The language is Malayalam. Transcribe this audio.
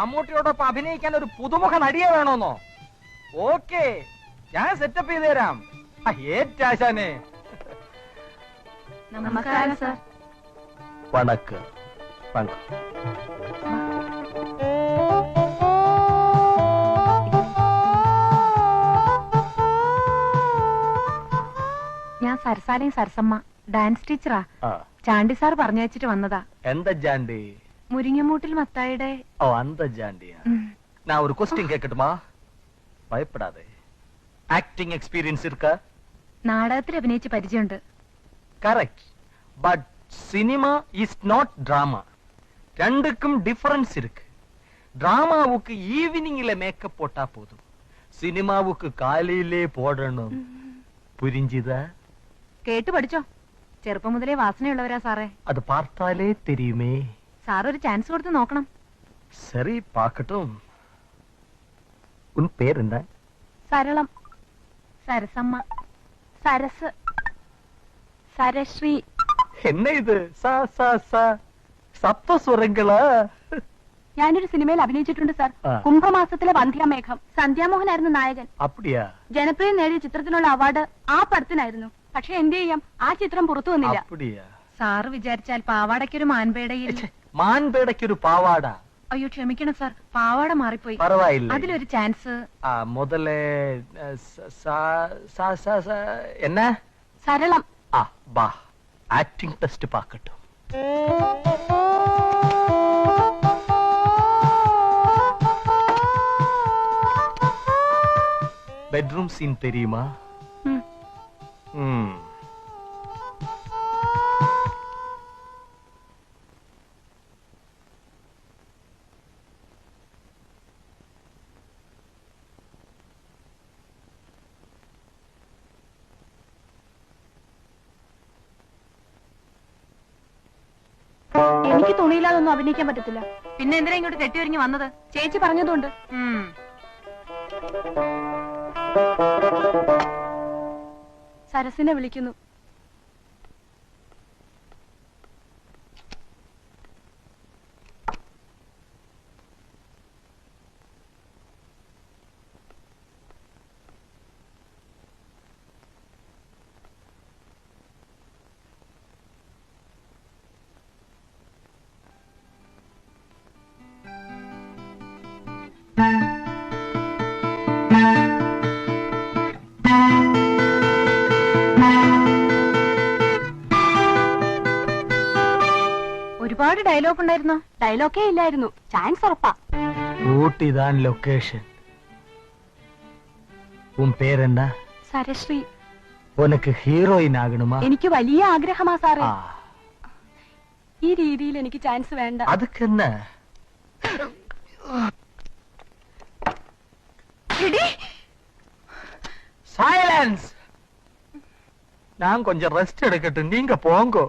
മമ്മൂട്ടിയോടൊപ്പം അഭിനയിക്കാൻ ഒരു പുതുമുഖ നടിയെ വേണോന്നോ? ഓക്കെ ഞാൻ സെറ്റപ്പ് ചെയ്ത് തരാം. ആ, ഏറ്റാശാനെ നമസ്കാരം സർ. വണക്ക്. വണക്ക്. ഞാൻ സരസാലയും സരസമ്മ ഡാൻസ് ടീച്ചറാ ആ. ചാണ്ടി സാർ പറഞ്ഞു വെച്ചിട്ട് വന്നതാ. എന്താ ജാണ്ടി മുരിങ്ങമൂട്ടിൽ മത്തായിയുടെ ഓ அந்த ஜாண்டியா ഉം. நான் ஒரு கொஸ்டின் கேட்கட்டுமா பயப்படாதே ஆக்டிங் எக்ஸ்பீரியன்ஸ் இருக்கா നാടകത്തിൽ അഭിനയിച്ച് പരിചയമുണ്ട് correct but cinema is not drama ரெண்டுக்கும் டிஃபரன்ஸ் இருக்கு டிராமாவுக்கு ஈவினிங்ல மேக்கப் போட்டா போதும் சினிமாவுக்கு காலையிலே போடணும் புரிஞ்சுதா കേട്ടു പഠിച്ചോ ചെറുപ്പം മുതലേ വാസനയുള്ളവരാ സാറേ அது பார்த்தாலே தெரியுமே സാർ ഒരു ചാൻസ് കൊടുത്ത് നോക്കണം சரி பார்க்கட்டும் உன் பேர் என்ன സരളം സരസമ്മ സരസ് സരശ്രീ என்ன இது சா சா சா சப்த സ്വരങ്ങളാ ഞാനൊരു സിനിമയിൽ അഭിനയിച്ചിട്ടുണ്ട് സാർ ആ. കുംഭമാസത്തിലെ വന്ധ്യാമേഘം സന്ധ്യാമോഹനായിരുന്നു നായകൻ அப்படியா ജനപ്രിയം നേടിയ ചിത്രത്തിനുള്ള അവാർഡ് ആ പടത്തിനായിരുന്നു പക്ഷെ എന്ത് ചെയ്യാം ആ ചിത്രം പുറത്തു വന്നില്ല அப்படியா സാറ് വിചാരിച്ചാൽ പാവാടയ്ക്കൊരു മാൻപേടയിൽ മാൻപേടക്കൊരു പാവാട. അയ്യോ ക്ഷമിക്കണം സാർ. പാവാട മാറിപ്പോയി. പറവായില്ല അതിലൊരു ചാൻസ്. ആ മുതലേ എന്നാ? സരളം. ആ ബാ. ആക്ടിംഗ് ടെസ്റ്റ് പാക്കട്ടു. സീൻ சீன் தெரியுமா ம் എനിക്ക് തുണിയില്ലാതൊന്നും അഭിനയിക്കാൻ പറ്റത്തില്ല. പിന്നെ എന്തിനാ ഇങ്ങോട്ട് കെട്ടിയൊരുങ്ങി വന്നത്? ചേച്ചി പറഞ്ഞതുകൊണ്ട്. സരസിനെ വിളിക്കുന്നു. ഒരുപാട് ഡയലോഗ് ഉണ്ടായിരുന്നോ ഡയലോഗേ ഇല്ലായിരുന്നു ചാൻസ് ഉറപ്പാ ஊட்டி தான் லொகேஷன் உன் பேர் என்ன സരശ്രീ உனக்கு ஹீரோயின் ஆகணுமா എനിക്ക് വലിയ ആഗ്രഹമാ സാറേ ആ, ഈ രീതിയിൽ എനിക്ക് ചാൻസ് വേണ്ട அதுக்கு என்ன சைலன்ஸ் நான் கொஞ்சம் ரெஸ்ட் எடுக்கட்டும் நீங்க போங்கோ